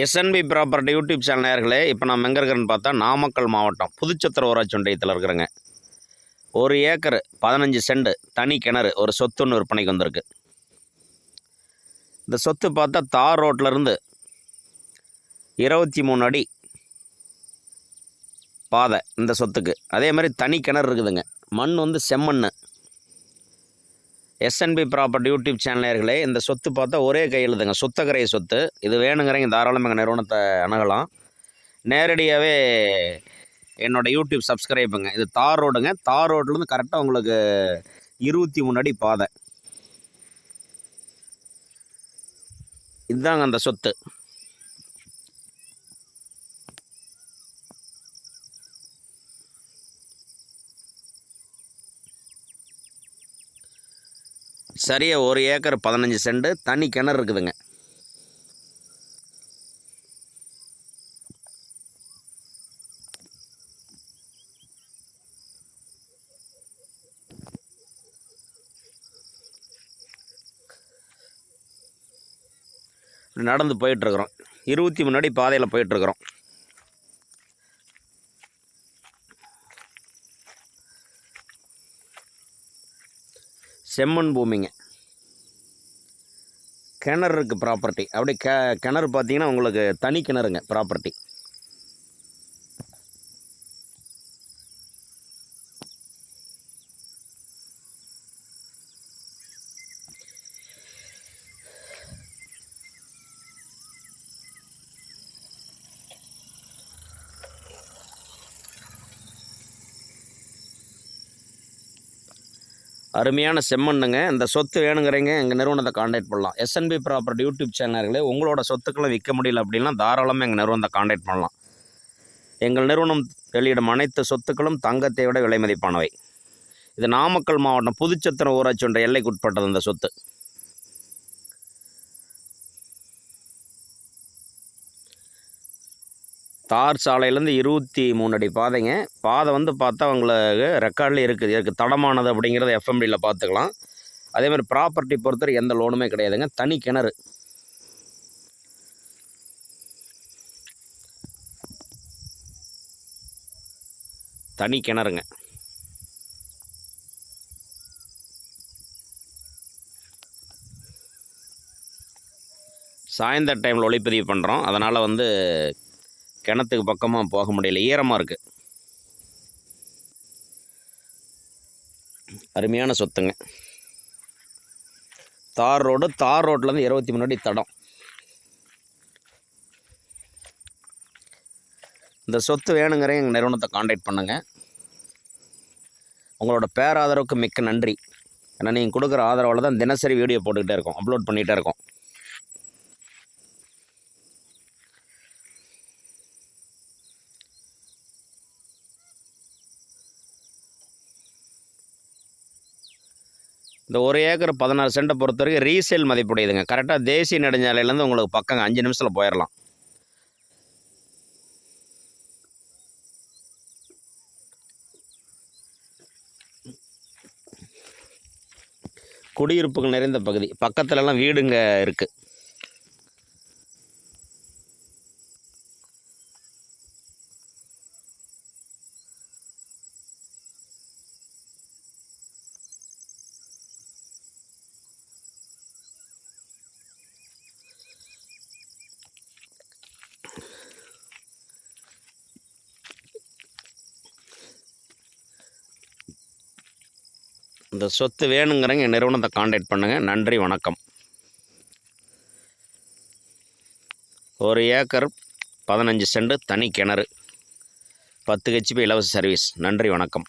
SNP property YouTube channel நேர்களே இப்போ நம்ம எங்கே இருக்கிறேன்னு பார்த்தா நாமக்கல் மாவட்டம் புதுச்சத்திர ஊராட்சி ஒன்றியத்தில் இருக்கிறேங்க. ஒரு ஏக்கர் பதினஞ்சு செண்டு தனி கிணறு ஒரு சொத்துன்னு விற்பனைக்கு வந்திருக்கு. இந்த சொத்து பார்த்தா தார் ரோட்லேருந்து இருபத்தி மூணு அடி பாதை இந்த சொத்துக்கு. அதே மாதிரி தனி கிணறு இருக்குதுங்க. மண் வந்து செம்மண் எஸ்என்பி ப்ராப்பர்ட்டி யூடியூப் சேனலர்களே இந்த சொத்து பார்த்தா ஒரே கையெழுதுங்க சுத்தகரை சொத்து. இது வேணுங்கிறவங்க தாராளமாக எங்கள் நிறுவனத்தை அணுகலாம். நேரடியாகவே என்னோட யூடியூப் சப்ஸ்கிரைபுங்க. இது தார் ரோடுங்க. தார் ரோட்லேருந்து கரெக்டாக உங்களுக்கு இருபத்தி மூணு அடி பாதை. இதுதாங்க அந்த சொத்து. சரியாக ஒரு ஏக்கர் பதினஞ்சு சென்ட் தனி கிணறு இருக்குதுங்க. நடந்து போயிட்டுருக்குறோம். இருபத்தி முன்னாடி பாதையில் போயிட்டுருக்குறோம். செம்மண் பூமிங்க. கிணறு இருக்குது ப்ராப்பர்ட்டி அப்படியே கெ கிணறு பார்த்தீங்கன்னா உங்களுக்கு தனி கிணறுங்க ப்ராப்பர்ட்டி அருமையான செம்மண்ணுங்க. இந்த சொத்து வேணுங்கிறீங்க எங்கள் நிறுவனத்தை காண்டாக்ட் பண்ணலாம். எஸ்என்பி ப்ராப்பர்ட்டி யூடியூப் சேனல்களே உங்களோட சொத்துக்களை விற்க முடியல அப்படின்னா தாராளமாக எங்கள் நிறுவனத்தை காண்டாக்ட் பண்ணலாம். எங்கள் நிறுவனம் வெளியிடும் அனைத்து சொத்துக்களும் தங்கத்தை விட விலை மதிப்பானவை. இது நாமக்கல் மாவட்டம் புதுச்சத்திரம் ஊராட்சி ஒன்ற எல்லைக்குட்பட்டது அந்த இந்த சொத்து. தார் சாலையிலேருந்து இருபத்தி மூணு அடி பாதைங்க. பாதை வந்து பார்த்தா உங்களுக்கு ரெக்கார்டில் இருக்குது. இருக்குது தடமானது அப்படிங்கிறத எஃப்எம்பியில் பார்த்துக்கலாம். அதேமாதிரி ப்ராப்பர்ட்டி பொறுத்தவரை எந்த லோனுமே கிடையாதுங்க. தனி கிணறு. தனி கிணறுங்க. சாயந்தர டைமில் ஒளிப்பதிவு பண்ணுறோம் அதனால் வந்து கிணத்துக்கு பக்கமாக போக முடியல. ஈரமாக இருக்குது அருமையான சொத்துங்க. தார் ரோடு தார் ரோட்லேருந்து இருபத்தி முன்னாடி தடம். இந்த சொத்து வேணுங்கிற எங்கள் நிறுவனத்தை காண்டாக்ட் பண்ணுங்கள் உங்களோட பேராதரவுக்கு மிக்க நன்றி. ஏன்னா நீங்கள் கொடுக்குற ஆதரவால் தான் தினசரி வீடியோ போட்டுக்கிட்டே இருக்கோம் அப்லோட் பண்ணிகிட்டே இருக்கோம். இந்த ஒரு ஏக்கர் பதினாறு சென்ட்டை பொறுத்த வரைக்கும் ரீசேல் மதிப்புடையதுங்க கரெக்டாக தேசிய நெடுஞ்சாலையிலேருந்து உங்களுக்கு பக்கங்க அஞ்சு நிமிஷத்தில் போயிடலாம் குடியிருப்புகள் நிறைந்த பகுதி. பக்கத்துலலாம் வீடுங்க இருக்குது இந்த சொத்து வேணுங்கிறவங்க என் நிறுவனத்தை காண்டாக்ட் பண்ணுங்கள் நன்றி வணக்கம். ஒரு ஏக்கர் பதினஞ்சு சென்ட் தனி கிணறு. பத்து ஹெச்பி இலவச சர்வீஸ் நன்றி வணக்கம்.